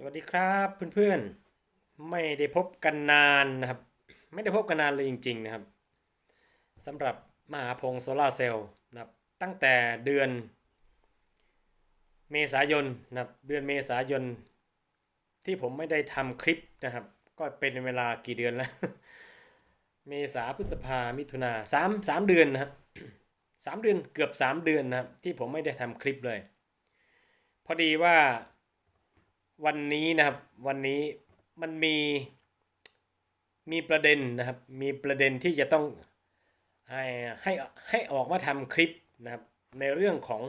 สวัสดีครับเพื่อนๆ ไม่ได้พบกันนานนะครับ ไม่ได้พบกันนานเลยจริง ๆนะครับสำหรับมหาพงโซลาร์เซลล์นะครับตั้งแต่เดือนเมษายนนะครับเดือนเมษายน ที่ผมไม่ได้ทำคลิปนะครับ ก็เป็นเวลากี่เดือนแล้ว เมษาพฤษภามิถุนาสามสามเดือนนะครับสามเดือนเกือบสามเดือนนะครับที่ผมไม่ได้ทำคลิปเลย พอดีว่า วันนี้นะครับ วันนี้มันมีมีประเด็นนะครับ มีประเด็นที่จะต้องให้ให้ให้ออกมาทำคลิปนะครับ ในเรื่องของ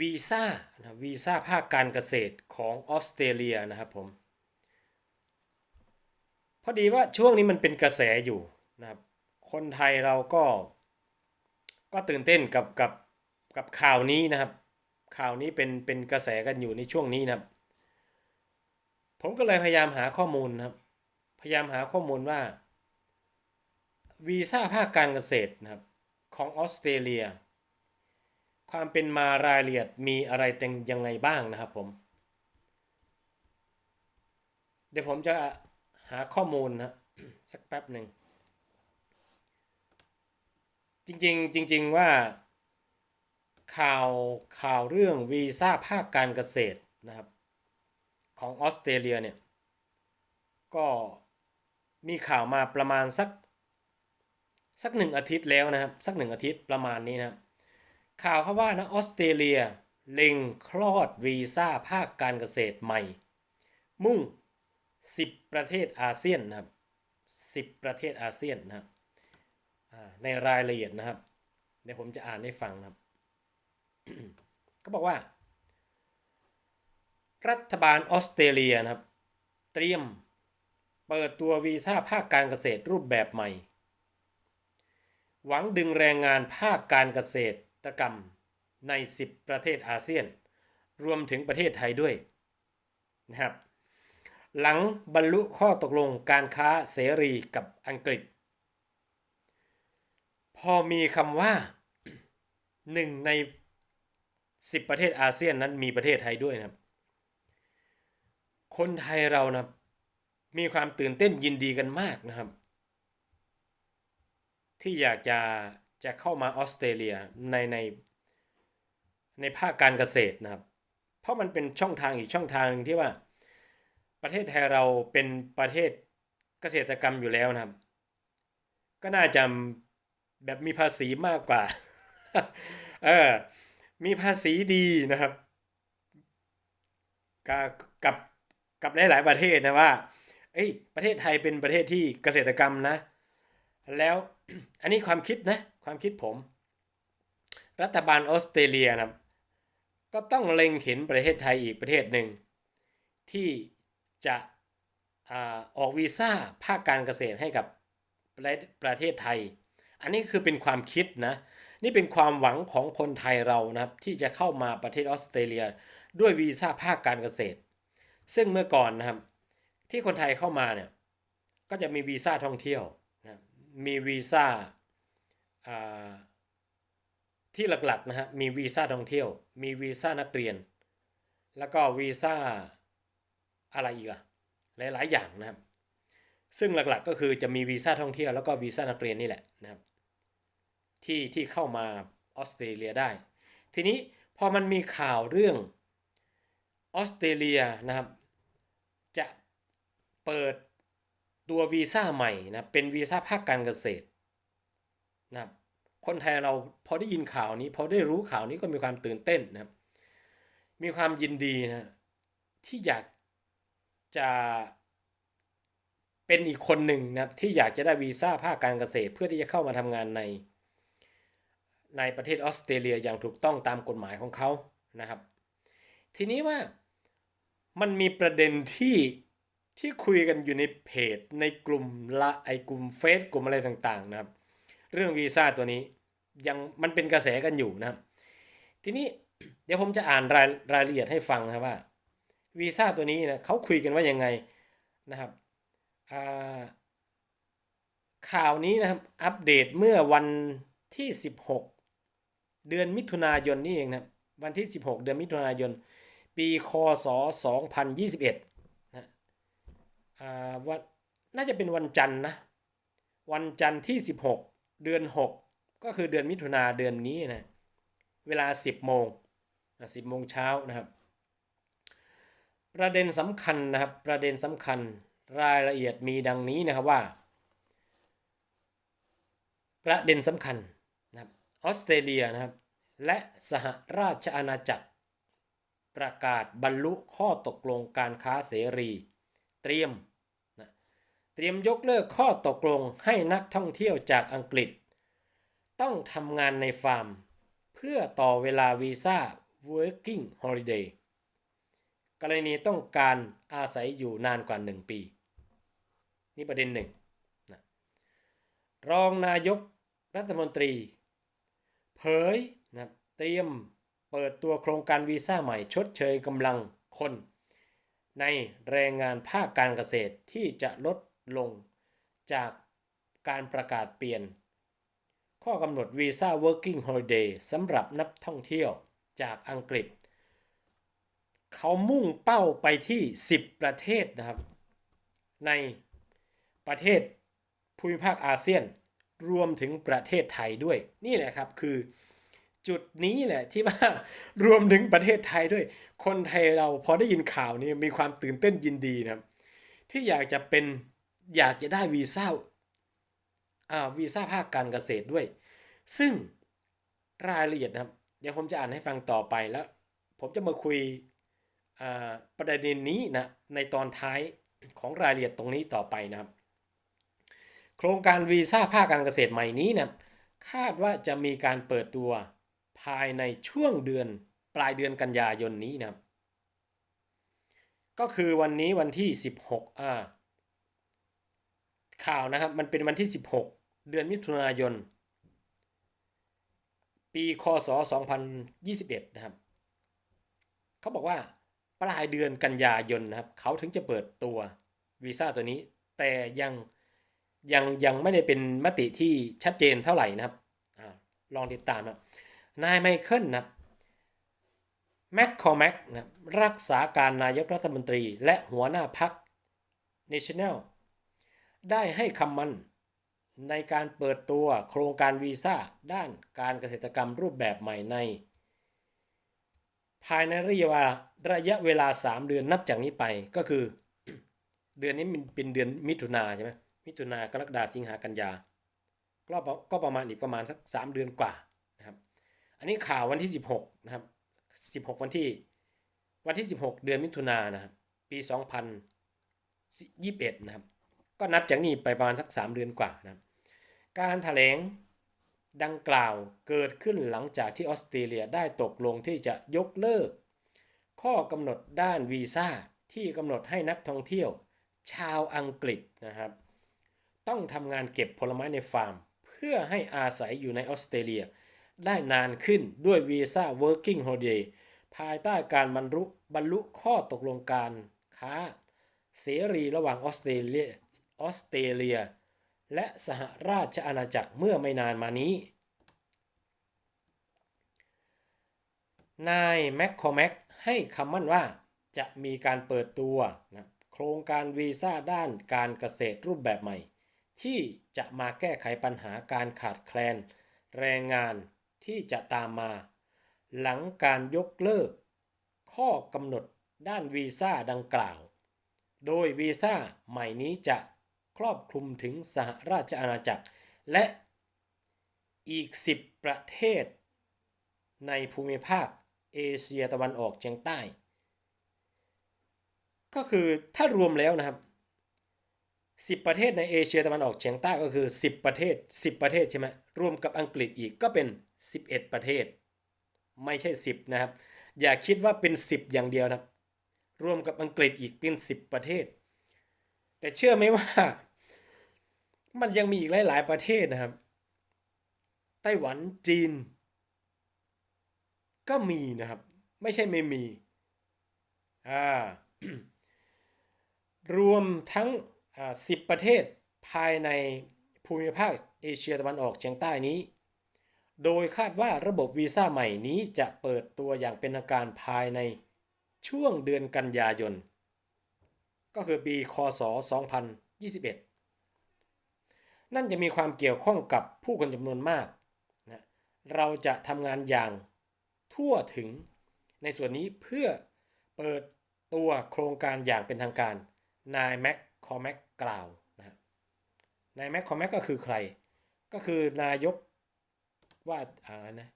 วีซ่านะวีซ่าภาคการเกษตรของออสเตรเลียนะครับผมพอดีว่าช่วงนี้มันเป็นกระแสอยู่นะครับ คนไทยเราก็ ก็ตื่นเต้นกับกับกับข่าวนี้นะครับ ข่าวนี้เป็นเป็นกระแสกันอยู่ในช่วงนี้นะครับ ผมก็เลยพยายามหาข้อมูลครับ พยายามหาข้อมูลว่าวีซ่าภาคการเกษตรนะครับของออสเตรเลีย ความเป็นมารายละเอียดมีอะไรเต็งยังไงบ้างนะครับผม เดี๋ยวผมจะหาข้อมูลนะสักแป๊บหนึ่ง จริงๆ จริง ๆว่า ข่าวข่าวเรื่องวีซ่าภาคการเกษตรนะครับ ของออสเตรเลียเนี่ย ก็มีข่าวมาประมาณสัก สักหนึ่งอาทิตย์แล้วนะครับ สักหนึ่งอาทิตย์ประมาณนี้นะครับ ข่าวเขาว่านะออสเตรเลียเล็งคลอดวีซ่าภาคการเกษตรใหม่ มุ่ง 10 ประเทศอาเซียนนะครับ 10 ประเทศอาเซียนนะครับในรายละเอียดนะครับ เดี๋ยวผมจะอ่านให้ฟังนะครับ ก็บอกว่า รัฐบาลออสเตรเลียนะครับ เตรียมเปิดตัววีซ่าภาคการเกษตรรูปแบบใหม่ หวังดึงแรงงานภาคการเกษตรกรรมใน 10 ประเทศอาเซียน รวมถึงประเทศไทยด้วยนะครับหลังบรรลุข้อตกลงการค้าเสรีกับอังกฤษ พอมีคำว่าหนึ่งใน 10 ประเทศอาเซียนนั้นมีประเทศไทยด้วยนะครับ คนไทยเรานะมีความตื่นเต้นยินดีกันมากนะครับ ที่อยากจะจะเข้ามาออสเตรเลียในในในภาคการเกษตรนะครับ เพราะมันเป็นช่องทางอีกช่องทางหนึ่งที่ว่า ประเทศไทยเราเป็นประเทศเกษตรกรรมอยู่แล้วนะครับ ก็น่าจะแบบมีภาษีมากกว่า เออ มีภาษีดีนะครับ กับ กับหลาย ๆ ประเทศนะว่า เอ้ย ประเทศไทยเป็นประเทศที่เกษตรกรรมนะ แล้วอันนี้ความคิดนะ ความคิดผม รัฐบาลออสเตรเลียนะครับก็ต้องเล็งเห็นประเทศไทยอีกประเทศหนึ่ง ที่จะออกวีซ่าภาคการเกษตรให้กับประเทศไทย อันนี้คือเป็นความคิดนะ นี่เป็นความหวังของคนไทยเรานะครับ ที่จะเข้ามาประเทศออสเตรเลีย ด้วยวีซ่าภาคการเกษตร ซึ่งเมื่อก่อนนะครับ ที่คนไทยเข้ามาเนี่ยก็จะมีวีซ่าท่องเที่ยวนะมีวีซ่าที่หลักๆนะฮะมีวีซ่าท่องเที่ยว มีวีซ่านักเรียน แล้วก็วีซ่าอะไรอีกอะหลายๆอย่างนะครับ ซึ่งหลักๆก็คือจะมีวีซ่าท่องเที่ยวแล้วก็วีซ่านักเรียนนี่แหละนะครับ ที่ที่เข้ามาออสเตรเลียได้ ทีนี้พอมันมีข่าวเรื่องออสเตรเลียนะครับ เปิดตัววีซ่าใหม่นะเป็นวีซ่าภาคการเกษตรนะคนไทยเราพอได้ยินข่าวนี้ พอได้รู้ข่าวนี้ก็มีความตื่นเต้นนะครับมีความยินดีนะที่อยากจะเป็นอีกคนหนึ่งนะที่อยากจะได้วีซ่าภาคการเกษตร เพื่อที่จะเข้ามาทำงานใน ในประเทศออสเตรเลียอย่างถูกต้องตามกฎหมายของเขานะครับ ทีนี้ว่ามันมีประเด็นที่ ที่คุยกันอยู่ในเพจในกลุ่มละไอกลุ่มเฟซกลุ่มอะไรต่างๆนะครับ เรื่องวีซ่าตัวนี้ยังมันเป็นกระแสกันอยู่นะครับ ทีนี้เดี๋ยวผมจะอ่านรายรายละเอียดให้ฟังนะว่าวีซ่าตัวนี้นะเขาคุยกันว่ายังไงนะครับข่าวนี้นะครับอัปเดตเมื่อวันที่ 16 เดือนมิถุนายนนี่เองนะวันที่ 16 เดือนมิถุนายน ปีคศ 2021นะอ่า วันน่าจะเป็นวันจันทร์นะ วันจันทร์ที่ 16 เดือน 6 ก็คือเดือนมิถุนาเดือนนี้นะ เวลา 10 โมง10 โมงเช้านะครับ ประเด็นสำคัญนะครับ ประเด็นสำคัญรายละเอียดมีดังนี้นะครับว่า ประเด็นสำคัญนะครับออสเตรเลียนะครับ และสหราชอาณาจักร ประกาศบรรลุข้อตกลงการค้าเสรี เตรียม เตรียมยกเลิกข้อตกลงให้นักท่องเที่ยวจากอังกฤษ ต้องทำงานในฟาร์ม เพื่อต่อเวลาวีซ่า working holiday กรณีต้องการอาศัยอยู่นานกว่า 1 ปี นี่ประเด็นหนึ่งนะรองนายกรัฐมนตรี เผยนะเตรียมเปิดตัวโครงการวีซ่าใหม่ชดเชยกำลังคน ในแรงงานภาคการเกษตรที่จะลด ลง จากการประกาศเปลี่ยน ข้อกำหนดวีซ่า working holiday สำหรับนักท่องเที่ยวจากอังกฤษ เขามุ่งเป้าไปที่ 10 ประเทศนะครับ ในประเทศภูมิภาคอาเซียนรวมถึงประเทศไทยด้วย นี่แหละครับคือจุดนี้แหละที่ว่ารวมถึงประเทศไทยด้วย คนไทยเราพอได้ยินข่าวนี้มีความตื่นเต้นยินดีนะครับ ที่อยากจะเป็น อยากจะได้วีซ่าอ่าวีซ่าภาคการเกษตรด้วย ซึ่งรายละเอียดนะครับ เดี๋ยวผมจะอ่านให้ฟังต่อไปแล้ว ผมจะมาคุยประเด็นนี้นะในตอนท้ายของรายละเอียดตรงนี้ต่อไปนะครับ โครงการวีซ่าภาคการเกษตรใหม่นี้นะคาดว่าจะมีการเปิดตัวภายในช่วงเดือนปลายเดือนกันยายนนี้นะครับ ก็คือวันนี้วันที่ 16อ่า ข่าวนะครับ มันเป็นวันที่ 16 เดือนมิถุนายน ปีคศ 2021 นะครับ เขาบอกว่าปลายเดือนกันยายนนะครับ เขาถึงจะเปิดตัววีซ่าตัวนี้ แต่ยังยังยังไม่ได้เป็นมติที่ชัดเจนเท่าไหร่นะครับอลองติดตามนะนายไมเคิลนะแม็กคอแม็กนะรักษาการนายกรัฐมนตรี และหัวหน้าพัก National ได้ให้คำมั่นในการเปิดตัวโครงการวีซ่าด้านการเกษตรกรรมรูปแบบใหม่ใน ภายในระยะเวลาระยะเวลา 3 เดือนนับจากนี้ไปก็คือ เดือนนี้มันเป็นเดือนมิถุนาใช่ไหมมิถุนากรกฎาสิงหากันยาก็ประก็ประมาณอีกประมาณสัก 3 เดือนกว่านะครับ อันนี้ข่าววันที่ 16 นะครับ 16 วันที่ วันที่ 16 เดือนมิถุนานนะครับ ปี 2021 นะครับ ก็นับจากนี้ไปประมาณสัก 3 เดือนกว่านะการถแถลงดังกล่าวเกิดขึ้นหลังจากที่ออสเตรเลียได้ตกลงที่จะยกเลิก ข้อกำหนดด้านวีซ่าที่กำหนดให้นักท่องเที่ยว ชาวอังกฤษนะครับ ต้องทำงานเก็บผลไม้ในฟาร์ม เพื่อให้อาศัยอยู่ในออสเตรเลีย ได้นานขึ้นด้วยวีซ่า working holiday ภายใต้การบรรลุบรรลุข้อตกลงการค้า เสรีระหว่างออสเตรเลีย ออสเตรเลีย และสหราชอาณาจักรเมื่อไม่นานมานี้ นายแมคคอแมกให้คำมั่นว่าจะมีการเปิดตัวนะโครงการวีซ่าด้านการเกษตรรูปแบบใหม่ ที่จะมาแก้ไขปัญหาการขาดแคลน แรงงานที่จะตามมา หลังการยกเลิก ข้อกำหนดด้านวีซ่าดังกล่าว โดยวีซ่าใหม่นี้จะ ครอบคลุมถึงสหราชอาณาจักร และอีก 10 ประเทศ ในภูมิภาคเอเชียตะวันออกเฉียงใต้ ก็คือถ้ารวมแล้วนะครับ 10 ประเทศในเอเชียตะวันออกเฉียงใต้ก็คือ 10 ประเทศ 10 ประเทศใช่ไหมรวมกับอังกฤษอีกก็เป็น 11 ประเทศ ไม่ใช่ 10 นะครับ อย่าคิดว่าเป็น 10 อย่างเดียวนะครับ รวมกับอังกฤษอีกเป็น 10 ประเทศ แต่เชื่อไหมว่า มันยังมีอีกหลาย ๆ ประเทศนะครับ ไต้หวันจีน ก็มีนะครับ ไม่ใช่ไม่มีอ่ารวมทั้งอ่า10ประเทศภายในภูมิภาคเอเชียตะวันออกเฉียงใต้นี้ โดยคาดว่าระบบวีซ่าใหม่นี้จะเปิดตัวอย่างเป็นทางการภายในช่วงเดือนกันยายน ก็คือปีคศ 2021 นั่นจะมีความเกี่ยวข้องกับผู้คนจำนวนมากนะเราจะทำงานอย่างทั่วถึงในส่วนนี้เพื่อเปิดตัวโครงการอย่างเป็นทางการนายแม็กคอแม็กกล่าวนะนายแม็กคอแม็กก็คือใคร ก็คือนายกว่าอะไรนะ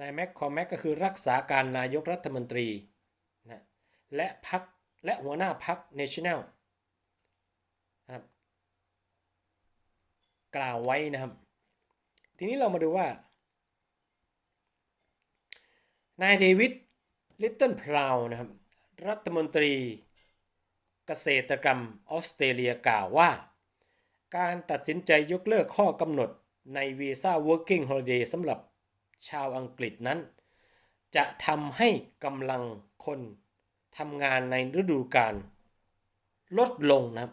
นายแม็กคอแม็กก็คือรักษาการนายกรัฐมนตรีนะและพัก และหัวหน้าพัก National นะครับกล่าวไว้นะครับ ทีนี้เรามาดูว่า นายเดวิดลิตเติ้ลพลาวนะครับ รัฐมนตรีเกษตรกรรมออสเตรเลียกล่าวว่า การตัดสินใจยกเลิกข้อกำหนดในวีซ่า working holiday สำหรับชาวอังกฤษนั้น จะทำให้กำลังคน ทำงานในฤดูกาลลดลงนะครับ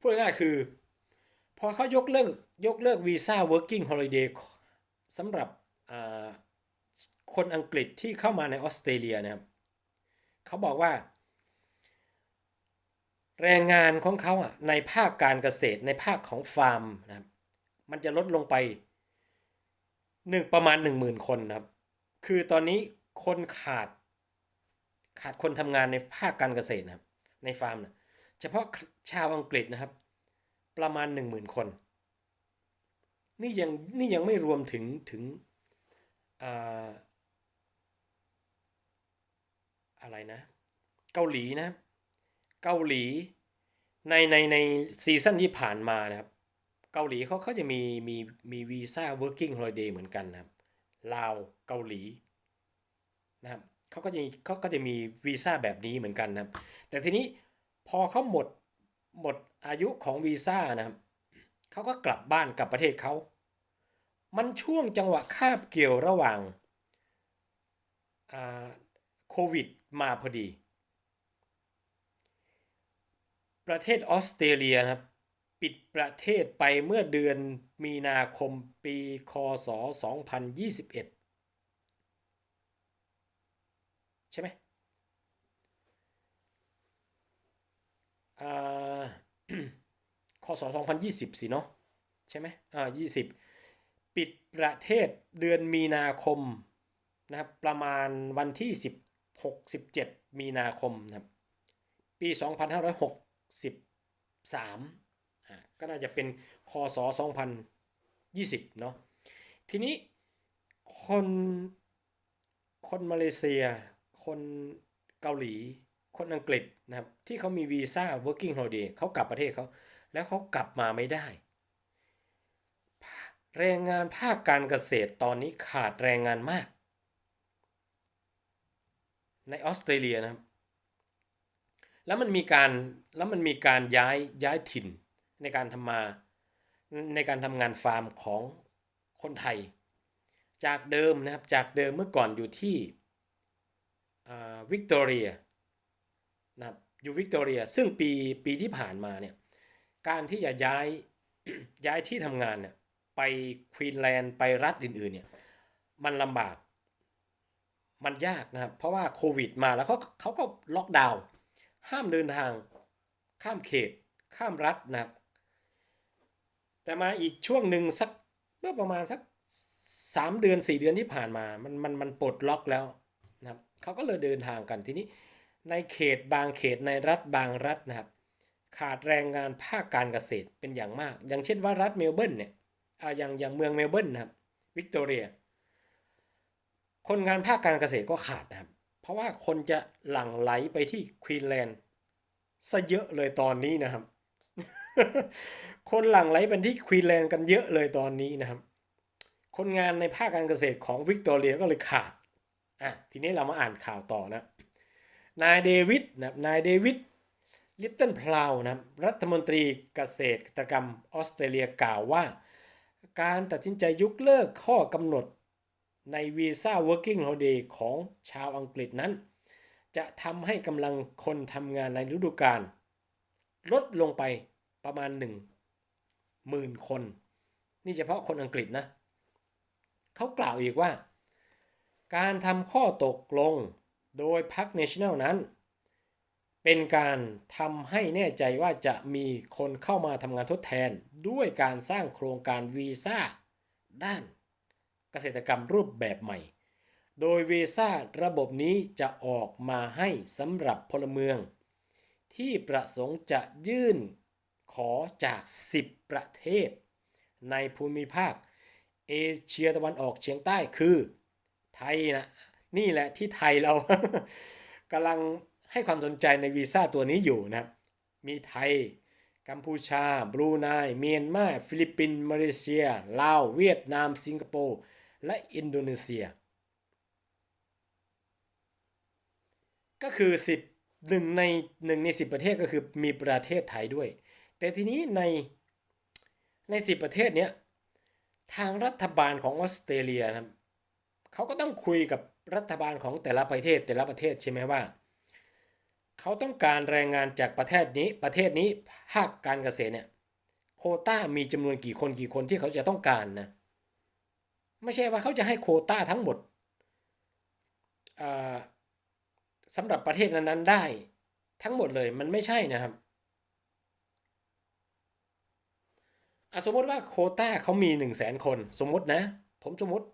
พูดง่ายๆคือ พอเขายกเลิกยกเลิกวีซ่า working holiday สำหรับคนอังกฤษที่เข้ามาในออสเตรเลียนะครับเขาบอกว่า แรงงานของเขาอะในภาคการเกษตรในภาคของฟาร์มนะครับมันจะลดลงไปหนึ่งประมาณ 1 0,000 คนนะครับ คือตอนนี้คนขาด ขาดคนทำงานในภาคการเกษตรนะครับ ในฟาร์มนะเฉพาะชาวอังกฤษนะครับ ประมาณ 10,000 คน นี่ยังนี่ยังไม่รวมถึงถึงอ่าอะไรนะ เกาหลีนะครับ เกาหลีในในในซีซั่นที่ผ่านมานะครับ เกาหลีเขาเขาจะมีมีมีวีซ่า working holiday เหมือนกันนะครับลาวเกาหลีนะครับ เขาก็จะเขาก็จะมีวีซ่าแบบนี้เหมือนกันนะครับ แต่ทีนี้พอเขาหมดหมดอายุของวีซ่านะครับเขาก็กลับบ้านกลับประเทศเขา มันช่วงจังหวะคาบเกี่ยวระหว่างโควิดมาพอดี ประเทศออสเตรเลียนะครับ ปิดประเทศไปเมื่อเดือนมีนาคมปี คศ 2021 ใช่ไหมอ่าคศ2020 สิเนาะใช่ไหมอ่า20 ปิดประเทศเดือนมีนาคมนะครับประมาณวันที่ 16 17 มีนาคมนะครับปี 2563อ่าก็น่าจะเป็นคศ2020 เนาะทีนี้คนคนมาเลเซีย คนเกาหลี คนอังกฤษนะครับที่เขามีวีซ่า working holiday เขากลับประเทศเขา แล้วเขากลับมาไม่ได้ แรงงานภาคการเกษตรตอนนี้ขาดแรงงานมาก ในออสเตรเลียนะครับ แล้วมันมีการแล้วมันมีการย้ายย้ายถิ่นในการทำมาในการทำงานฟาร์มของคนไทย จากเดิมนะครับจากเดิมเมื่อก่อนอยู่ที่ วิกตอเรียนะครับอยู่วิกตอเรียซึ่งปีปีที่ผ่านมาเนี่ยการที่จะย้ายย้ายที่ทำงานเนี่ยไปควีนแลนด์ไปรัฐอื่นๆเนี่ยมันลำบากมันยากนะครับ เพราะว่าโควิดมาแล้วเขาเขาก็ล็อกดาวน์ห้ามเดินทางข้ามเขต ข้ามรัฐนะครับ แต่มาอีกช่วงหนึ่งสักเมื่อประมาณสักสามเดือนสี่เดือนที่ผ่านมา มันมันมันปลดล็อกแล้ว เขาก็เลยเดินทางกันทีนี้ ในเขตบางเขตในรัฐบางรัฐนะครับ ขาดแรงงานภาคการเกษตรเป็นอย่างมาก อย่างเช่นว่ารัฐเมลเบิร์นเนี่ยอ่าอย่างอย่างเมืองเมลเบิร์นนะครับวิกตอเรีย คนงานภาคการเกษตรก็ขาดนะครับ เพราะว่าคนจะหลั่งไหลไปที่ควีนแลนด์ซะเยอะเลยตอนนี้นะครับ คนหลั่งไหลไปที่ควีนแลนด์กันเยอะเลยตอนนี้นะครับ คนงานในภาคการเกษตรของวิกตอเรียก็เลยขาด อะทีนี้เรามาอ่านข่าวต่อนะนายเดวิดนะนายเดวิดลิตเติ้ลพลาวนะรับรัฐมนตรีเกษตรกรรมออสเตรเลียกล่าวว่า การตัดสินใจยกเลิกข้อกำหนดในวีซ่า working holiday ของชาวอังกฤษนั้น จะทำให้กำลังคนทำงานในฤดูกาลลดลงไปประมาณ1 0,000 คน นี่เฉพาะคนอังกฤษนะ เขากล่าวอีกว่า การทำข้อตกลงโดยพรรค National นั้น เป็นการทำให้แน่ใจว่าจะมีคนเข้ามาทำงานทดแทนด้วยการสร้างโครงการวีซ่าด้านเกษตรกรรมรูปแบบใหม่ โดยวีซ่าระบบนี้จะออกมาให้สำหรับพลเมือง ที่ประสงค์จะยื่นขอจาก 10 ประเทศ ในภูมิภาค เอเชียตะวันออกเฉียงใต้คือ ไทยนะนี่แหละที่ไทยเรากำลังให้ความสนใจในวีซ่าตัวนี้อยู่นะมีไทย กัมพูชา บรูไนเมียนมา ฟิลิปปินส์มาเลเซีย ลาว เวียดนาม สิงคโปร์ และอินโดนีเซีย ก็คือ 10หนึ่งในหนึ่งใน 10 ประเทศก็คือมีประเทศไทยด้วย แต่ทีนี้ในใน 10 ประเทศเนี้ยทางรัฐบาลของออสเตรเลียนะ เขาก็ต้องคุยกับรัฐบาลของแต่ละประเทศแต่ละประเทศใช่ไหมว่า เขาต้องการแรงงานจากประเทศนี้ประเทศนี้ภาคการเกษตรเนี่ยโคต้ามีจำนวนกี่คนกี่คนที่เขาจะต้องการนะไม่ใช่ว่าเขาจะให้โคต้าทั้งหมดอ่าสำหรับประเทศนั้นๆได้ ทั้งหมดเลยมันไม่ใช่นะครับสมมติว่าโคต้าเขามี 1 0 0 0 0แสนคน สมมตินะ ผมสมมติ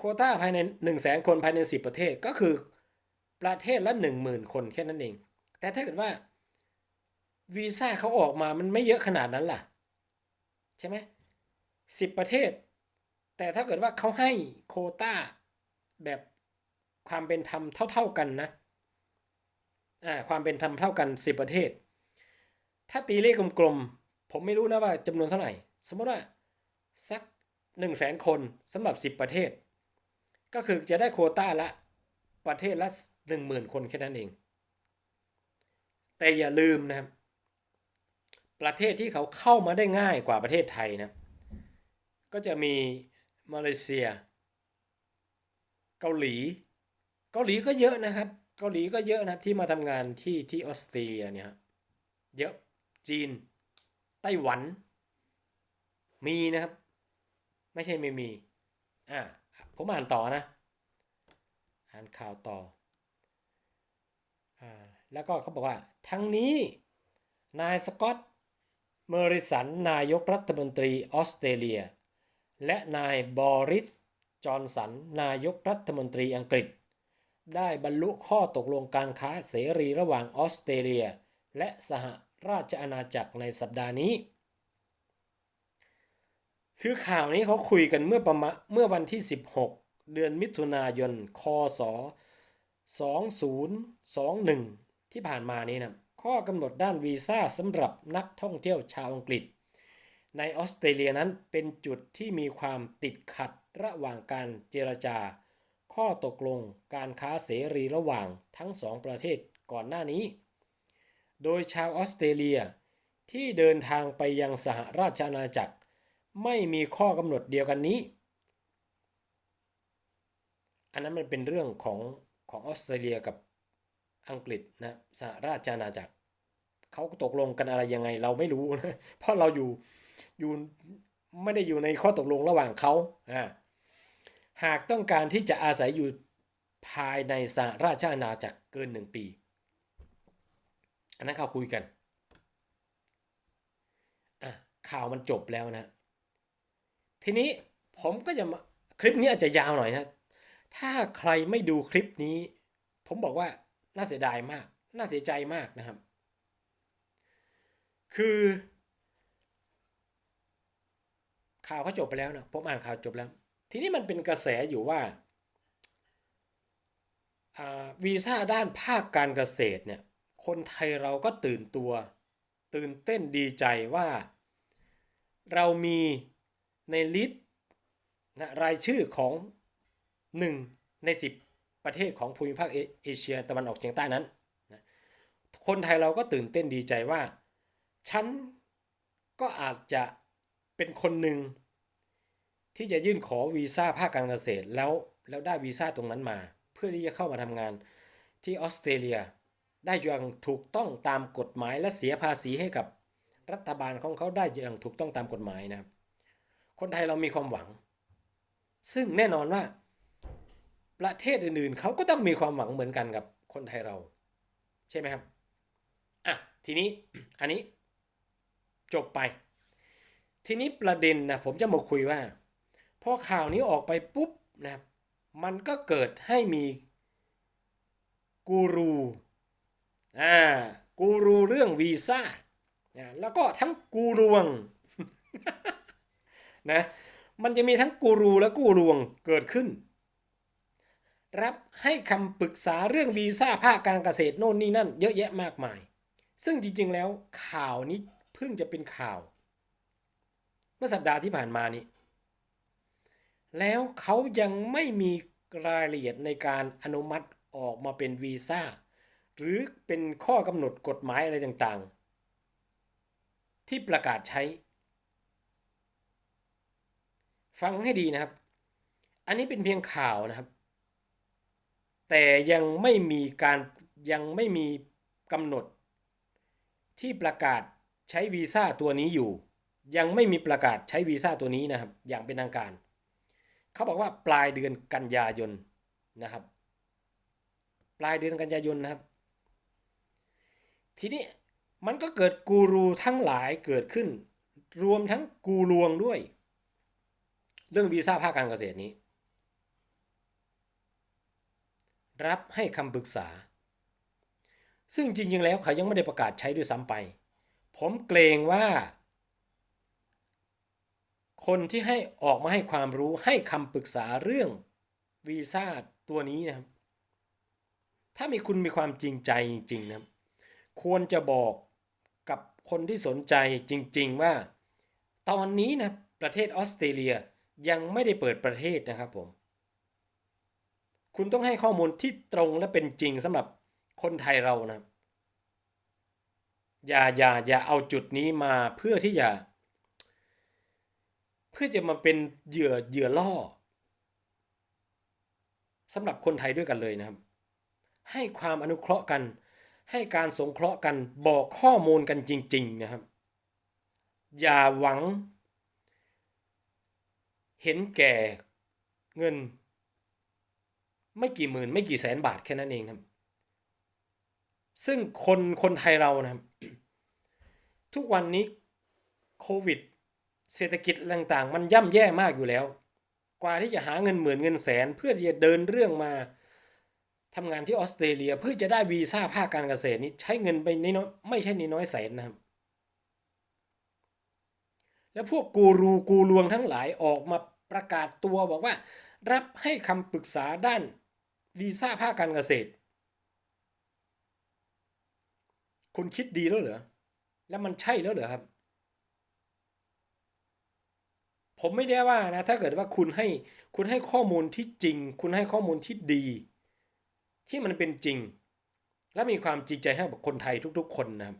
โควต้าภายใน1 0 0 0 0แสนคนภายใน 10 ประเทศก็คือประเทศละ 10,000 คนแค่นั้นเอง แต่ถ้าเกิดว่าวีซ่าเขาออกมามันไม่เยอะขนาดนั้นล่ะ ใช่ไหมสิบประเทศ แต่ถ้าเกิดว่าเขาให้โคต้าแบบความเป็นธรรมเท่า ๆกันนะอ่าความเป็นธรรมเท่ากัน 10 ประเทศ ถ้าตีเลขกลมๆ ผมไม่รู้นะว่าจำนวนเท่าไหร่ สมมติว่าสัก 1 0 0 0 0แสนคนสำหรับ 10 ประเทศ ก็คือจะได้โคต้าละประเทศละ10,000คนแค่นั้นเอง แต่อย่าลืมนะครับ ประเทศที่เขาเข้ามาได้ง่ายกว่าประเทศไทยนะ ก็จะมีมาเลเซีย เกาหลี เกาหลีก็เยอะนะครับ เกาหลีก็เยอะนะที่มาทำงานที่ที่ออสเตรเลียเนี่ยเยอะจีน ไต้หวัน มีนะครับ ไม่ใช่ไม่มีอ่า ผมอ่านต่อนะ อ่านข่าวต่ออ่าแล้วก็เขาบอกว่า ทั้งนี้นายสกอตเมอริสัน นายกรัฐมนตรีออสเตรเลีย และนายบอริส จอห์นสัน นายกรัฐมนตรีอังกฤษ ได้บรรลุข้อตกลงการค้าเสรีระหว่างออสเตรเลีย และสหราชอาณาจักรในสัปดาห์นี้ คือข่าวนี้เขาคุยกันเมื่อประมาณเมื่อวันที่ 16 เดือนมิถุนายน คศ 2021 ที่ผ่านมานี้นะข้อกำหนดด้านวีซ่าสำหรับนักท่องเที่ยวชาวอังกฤษ ในออสเตรเลียนั้นเป็นจุดที่มีความติดขัดระหว่างการเจรจา ข้อตกลงการค้าเสรีระหว่างทั้งสองประเทศก่อนหน้านี้ โดยชาวออสเตรเลียที่เดินทางไปยังสหราชอาณาจักร ไม่มีข้อกำหนดเดียวกันนี้ อันนั้นมันเป็นเรื่องของของออสเตรเลียกับอังกฤษนะสหราชอาณาจักรเขาตกลงกันอะไรยังไงเราไม่รู้นะเพราะเราอยู่อยู่ไม่ได้อยู่ในข้อตกลงระหว่างเขาอ่าหากต้องการที่จะอาศัยอยู่ภายในสหราชอาณาจักรเกินหนึ่งปี อันนั้นเขาคุยกันอะข่าวมันจบแล้วนะ ทีนี้ผมก็จะมาคลิปนี้อาจจะยาวหน่อยนะ ถ้าใครไม่ดูคลิปนี้ ผมบอกว่าน่าเสียดายมาก น่าเสียใจมากนะครับ คือข่าวเขาจบไปแล้วนะผมอ่านข่าวจบแล้ว ทีนี้มันเป็นกระแสอยู่ว่าวีซ่าด้านภาคการเกษตรเนี่ยคนไทยเราก็ตื่นตัว ตื่นเต้นดีใจว่า เรามี ในลิสต์นะรายชื่อของ 1 ใน 10 ประเทศของภูมิภาคเอเชียตะวันออกเฉียงใต้นั้นนะคนไทยเราก็ตื่นเต้นดีใจว่า ฉันก็อาจจะเป็นคนหนึ่งที่จะยื่นขอวีซ่าภาคการเกษตรแล้วแล้วได้วีซ่าตรงนั้นมา เพื่อที่จะเข้ามาทำงานที่ออสเตรเลีย ได้อย่างถูกต้องตามกฎหมายและเสียภาษีให้กับรัฐบาลของเขาได้อย่างถูกต้องตามกฎหมายนะครับ คนไทยเรามีความหวัง ซึ่งแน่นอนว่า ประเทศอื่นๆเขาก็ต้องมีความหวังเหมือนกันกับคนไทยเรา ใช่ไหมครับอะทีนี้อันนี้ จบไป ทีนี้ประเด็นนะผมจะมาคุยว่า พอข่าวนี้ออกไปปุ๊บนะครับมันก็เกิดให้มีกูรูอ่ากูรูเรื่องวีซ่านะแล้วก็ทั้งกูรวง นะมันจะมีทั้งกูรูและกูรวงเกิดขึ้น รับให้คำปรึกษาเรื่องวีซ่าภาคการเกษตรโน่นนี่นั่น เยอะแยะมากมาย ซึ่งจริง ๆ แล้วข่าวนี้เพิ่งจะเป็นข่าว เมื่อสัปดาห์ที่ผ่านมานี้ แล้วเขายังไม่มีรายละเอียดในการอนุมัติออกมาเป็นวีซ่าหรือเป็นข้อกำหนดกฎหมายอะไรต่างๆ ที่ประกาศใช้ ฟังให้ดีนะครับ อันนี้เป็นเพียงข่าวนะครับ แต่ยังไม่มีการยังไม่มีกำหนด ที่ประกาศใช้วีซ่าตัวนี้อยู่ ยังไม่มีประกาศใช้วีซ่าตัวนี้นะครับ อย่างเป็นทางการ เขาบอกว่าปลายเดือนกันยายนนะครับ ปลายเดือนกันยายนนะครับ ทีนี้มันก็เกิดกูรูทั้งหลายเกิดขึ้น รวมทั้งกูลวงด้วย เรื่องวีซ่าภาคการเกษตรนี้ รับให้คำปรึกษา ซึ่งจริงๆแล้วเขายังไม่ได้ประกาศใช้ด้วยซ้ำไป ผมเกรงว่า คนที่ให้ออกมาให้ความรู้ให้คำปรึกษาเรื่องวีซ่าตัวนี้นะครับ ถ้ามีคุณมีความจริงใจจริง ๆ นะครับ ควรจะบอกกับคนที่สนใจจริง ๆ ว่า ตอนนี้นะประเทศออสเตรเลีย ยังไม่ได้เปิดประเทศนะครับผม คุณต้องให้ข้อมูลที่ตรงและเป็นจริงสำหรับคนไทยเรานะครับอย่าอย่าอย่าเอาจุดนี้มาเพื่อที่จะเพื่อจะมาเป็นเหยื่อเหยื่อล่อสำหรับคนไทยด้วยกันเลยนะครับ ให้ความอนุเคราะห์กัน ให้การสงเคราะห์กันบอกข้อมูลกันจริง ๆนะครับ อย่าหวัง เห็นแก่เงิน ไม่กี่หมื่น ไม่กี่แสนบาทแค่นั้นเองครับ ซึ่งคนคนไทยเรานะครับ ทุกวันนี้โควิด เศรษฐกิจต่างๆ มันย่ำแย่มากอยู่แล้ว กว่าที่จะหาเงินหมื่นเงินแสน เพื่อที่จะเดินเรื่องมาทำงานที่ออสเตรเลียเพื่อจะได้วีซ่าภาคการเกษตรนี้ใช้เงินไปนน้อยไม่ใช่น้อยแสนนะครับ แล้วพวกกูรูกูลวงทั้งหลายออกมาประกาศตัวบอกว่า รับให้คำปรึกษาด้านวีซ่าภาคการเกษตร คุณคิดดีแล้วเหรอ แล้วมันใช่แล้วเหรอครับ ผมไม่ได้ว่านะ ถ้าเกิดว่าคุณให้คุณให้ข้อมูลที่จริง คุณให้ข้อมูลที่ดี ที่มันเป็นจริง และมีความจริงใจให้กับคนไทยทุก ๆ คนนะครับ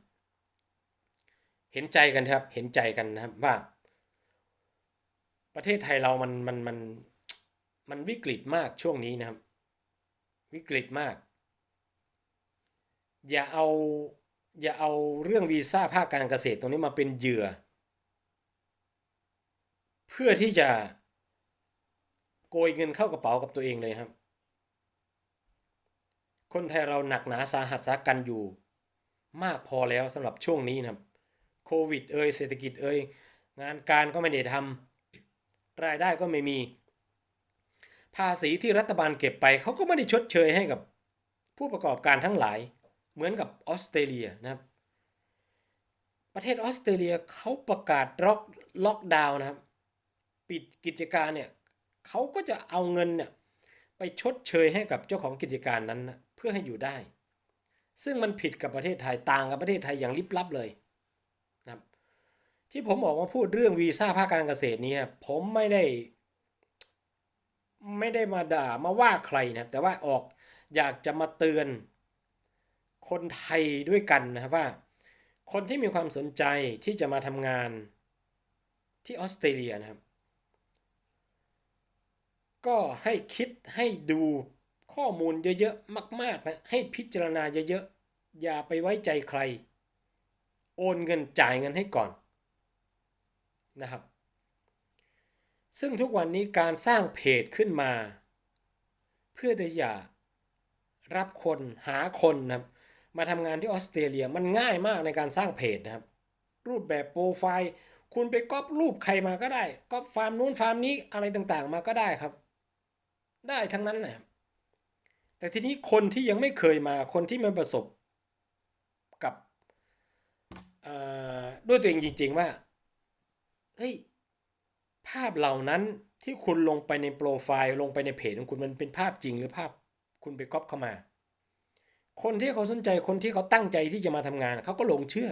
เห็นใจกันครับ เห็นใจกันนะครับว่า ประเทศไทยเรามันมันมันมันวิกฤตมากช่วงนี้นะครับ วิกฤตมาก อย่าเอาอย่าเอาเรื่องวีซ่าภาคการเกษตรตรงนี้มาเป็นเหยื่อ เพื่อที่จะโกยเงินเข้ากระเป๋ากับตัวเองเลยครับ คนไทยเราหนักหนาสาหัสสากันอยู่ มากพอแล้วสำหรับช่วงนี้นะครับ โควิดเอ่ยเศรษฐกิจเอ่ยงานการก็ไม่ได้ทำรายได้ก็ไม่มี ภาษีที่รัฐบาลเก็บไปเขาก็ไม่ได้ชดเชยให้กับผู้ประกอบการทั้งหลายเหมือนกับออสเตรเลียนะครับประเทศออสเตรเลียเขาประกาศล็อกล็อกดาวน์นะครับ ปิดกิจการเนี่ยเขาก็จะเอาเงินเนี่ยไปชดเชยให้กับเจ้าของกิจการนั้นนะเพื่อให้อยู่ได้ ซึ่งมันผิดกับประเทศไทยต่างกับประเทศไทยอย่างลิบลับเลย ที่ผมออกมาพูดเรื่องวีซ่าภาคการเกษตรนี้ผมไม่ได้ ไม่ได้มาด่ามาว่าใครนะแต่ว่าออกอยากจะมาเตือน คนไทยด้วยกันนะครับว่า คนที่มีความสนใจที่จะมาทำงานที่ออสเตรเลียนะครับ ก็ให้คิดให้ดูข้อมูลเยอะๆมาก ๆนะให้พิจารณาเยอะๆอย่าไปไว้ใจใคร โอนเงินจ่ายเงินให้ก่อน นะครับ ซึ่งทุกวันนี้การสร้างเพจขึ้นมา เพื่อที่จะรับคนหาคนนะครับมาทำงานที่ออสเตรเลียมันง่ายมากในการสร้างเพจนะครับ รูปแบบโปรไฟล์ คุณไปก๊อปรูปใครมาก็ได้ก๊อปฟาร์มนู้นฟาร์มนี้อะไรต่างๆ มาก็ได้ครับ ได้ทั้งนั้นแหละแต่ทีนี้คนที่ยังไม่เคยมาคนที่ไมันประสบกับด้วยตัวเองจริง ๆ ว่า เฮ้ยภาพเหล่านั้นที่คุณลงไปในโปรไฟล์ลงไปในเพจของคุณมันเป็นภาพจริงหรือภาพคุณไปก๊อปเข้ามา คนที่เขาสนใจคนที่เขาตั้งใจที่จะมาทำงานเขาก็หลงเชื่อ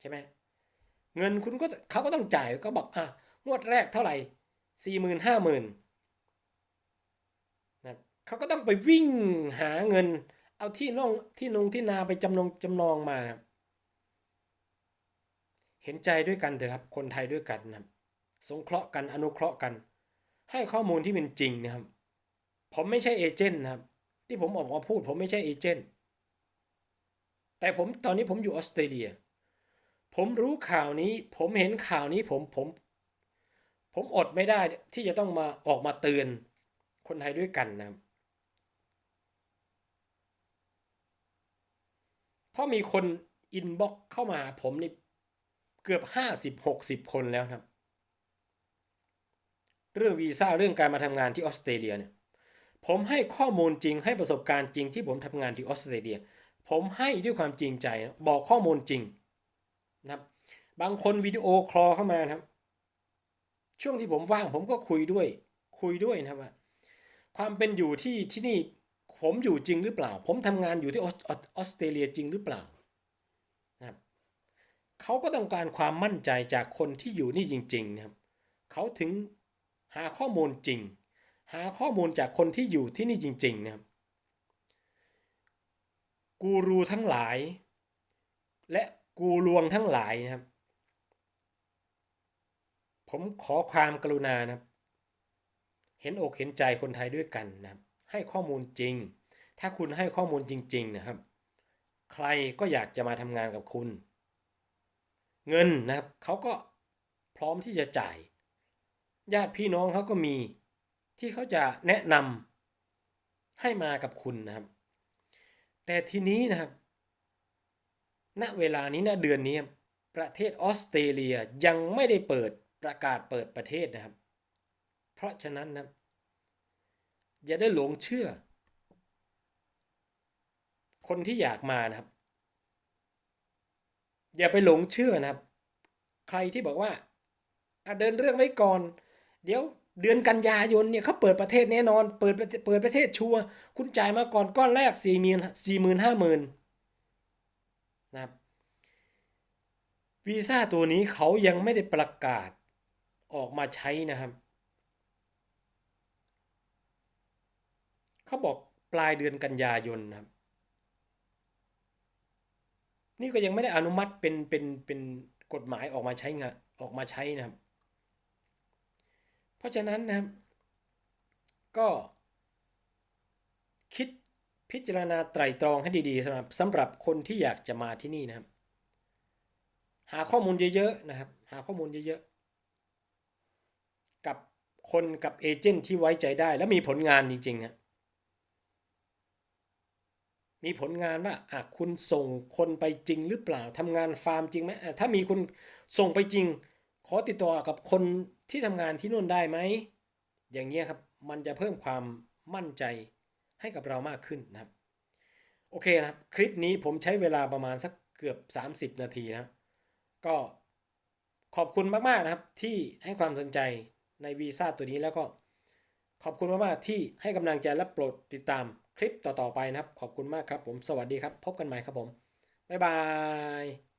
ใช่ไหมเงินคุณก็เขาก็ต้องจ่ายก็บอกอะงวดแรกเท่าไหร่สี่หมื่นห้าหมื่นนะเขาก็ต้องไปวิ่งหาเงิน เอาที่น้องที่นงที่นาไปจำนองจำนองมานะครับ เห็นใจด้วยกันเถอะครับ คนไทยด้วยกันนะครับ สงเคราะห์กันอนุเคราะห์กัน ให้ข้อมูลที่เป็นจริงนะครับ ผมไม่ใช่เอเจนต์นะครับ ที่ผมออกมาพูด ผมไม่ใช่เอเจนต์แต่ผมตอนนี้ผมอยู่ออสเตรเลีย ผมรู้ข่าวนี้ ผมเห็นข่าวนี้ผมผม ผมอดไม่ได้ที่จะต้องมาออกมาเตือนคนไทยด้วยกันนะครับเพราะมีคนอินบ็อกเข้ามาหาผมนี่ เกือบห้าสิบหกสิบคนแล้วครับ เรื่องวีซ่าเรื่องการมาทำงานที่ออสเตรเลียเนี่ยผมให้ข้อมูลจริงให้ประสบการณ์จริงที่ผมทำงานที่ออสเตรเลีย ผมให้ด้วยความจริงใจบอกข้อมูลจริงนะครับ บางคนวิดีโอคลอเข้ามาครับ ช่วงที่ผมว่างผมก็คุยด้วย คุยด้วยนะครับว่าความเป็นอยู่ที่ที่นี่ผมอยู่จริงหรือเปล่า ผมทำงานอยู่ที่ออสเตรเลียจริงหรือเปล่า เขาก็ต้องการความมั่นใจจากคนที่อยู่นี่จริงๆนะครับเขาถึงหาข้อมูลจริง หาข้อมูลจากคนที่อยู่ที่นี่จริงๆนะครับกูรูทั้งหลาย และกูลวงทั้งหลายนะครับ ผมขอความกรุณานะครับ เห็นอกเห็นใจคนไทยด้วยกันนะครับ ให้ข้อมูลจริง ถ้าคุณให้ข้อมูลจริง ๆ นะครับ ใครก็อยากจะมาทำงานกับคุณ เงินนะครับเขาก็พร้อมที่จะจ่าย ญาติพี่น้องเขาก็มีที่เขาจะแนะนำให้มากับคุณนะครับ แต่ทีนี้นะครับ ณเวลานี้ณเดือนนี้ประเทศออสเตรเลียยังไม่ได้เปิดประกาศเปิดประเทศนะครับ เพราะฉะนั้นนะอย่าได้หลงเชื่อ คนที่อยากมานะครับ อย่าไปหลงเชื่อนะครับ ใครที่บอกว่าเดินเรื่องไว้ก่อน เดี๋ยวเดือนกันยายนเนี่ยเขาเปิดประเทศแน่นอน เปิดเทศเปิดประเทศชัวร์คุณจ่ายมาก่อนก้อนแรกสี่หมื่นสี่หมื่นห้าหมื่นนะครับวีซ่าตัวนี้เขายังไม่ได้ประกาศออกมาใช้นะครับ เขาบอกปลายเดือนกันยายนนะครับ นี่ก็ยังไม่ได้อนุมัติเป็นเป็นเป็นกฎหมายออกมาใช้งานออกมาใช้นะครับ เพราะฉะนั้นนะครับ ก็คิดพิจารณาไตรตรองให้ดีๆสำหรับสำหรับคนที่อยากจะมาที่นี่นะครับ หาข้อมูลเยอะๆนะครับ หาข้อมูลเยอะๆกับคนกับเอเจนต์ที่ไว้ใจได้ และมีผลงานจริงๆนะ มีผลงานว่าอะคุณส่งคนไปจริงหรือเปล่าทำงานฟาร์มจริงไหมอะถ้ามีคุณส่งไปจริง ขอติดต่อกับคนที่ทำงานที่นู่นได้ไหมอย่างเงี้ยครับมันจะเพิ่มความมั่นใจให้กับเรามากขึ้นนะครับ โอเคนะครับคลิปนี้ผมใช้เวลาประมาณสักเกือบ 30 นาทีนะครับก็ขอบคุณมากๆนะครับที่ให้ความสนใจในวีซ่าตัวนี้แล้วก็ขอบคุณมากๆที่ให้กำลังใจและโปรดติดตาม คลิปต่อๆไปนะครับ ขอบคุณมากครับผม สวัสดีครับ พบกันใหม่ครับผม บ๊ายบาย